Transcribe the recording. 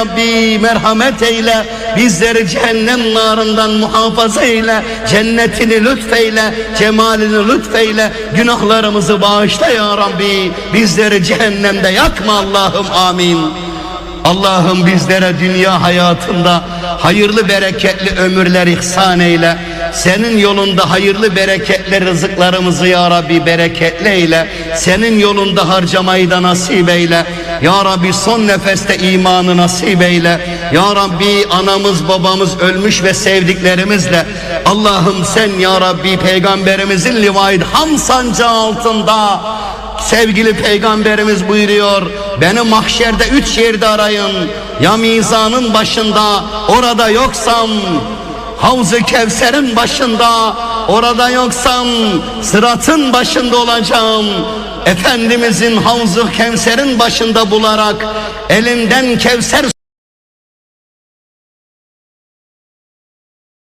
Rabbi merhamet eyle. Bizleri cehennem narından muhafaza eyle. Cennetini lütfeyle. Cemalini lütfeyle. Günahlarımızı bağışla ya Rabbi. Bizleri cehennemde yakma Allah'ım amin. Allah'ım bizlere dünya hayatında hayırlı bereketli ömürler ihsan eyle. Senin yolunda hayırlı bereketli rızıklarımızı ya Rabbi bereketli eyle. Senin yolunda harcamayı da nasip eyle. Ya Rabbi son nefeste imanı nasip eyle. Ya Rabbi anamız babamız ölmüş ve sevdiklerimizle Allah'ım sen ya Rabbi peygamberimizin livayet ham sancağı altında Sevgili peygamberimiz buyuruyor Beni mahşerde üç yerde arayın Ya mizanın başında Orada yoksam Havz-ı Kevser'in başında Orada yoksam Sıratın başında olacağım. Efendimizin Havz-ı Kevser'in başında bularak Elimden Kevser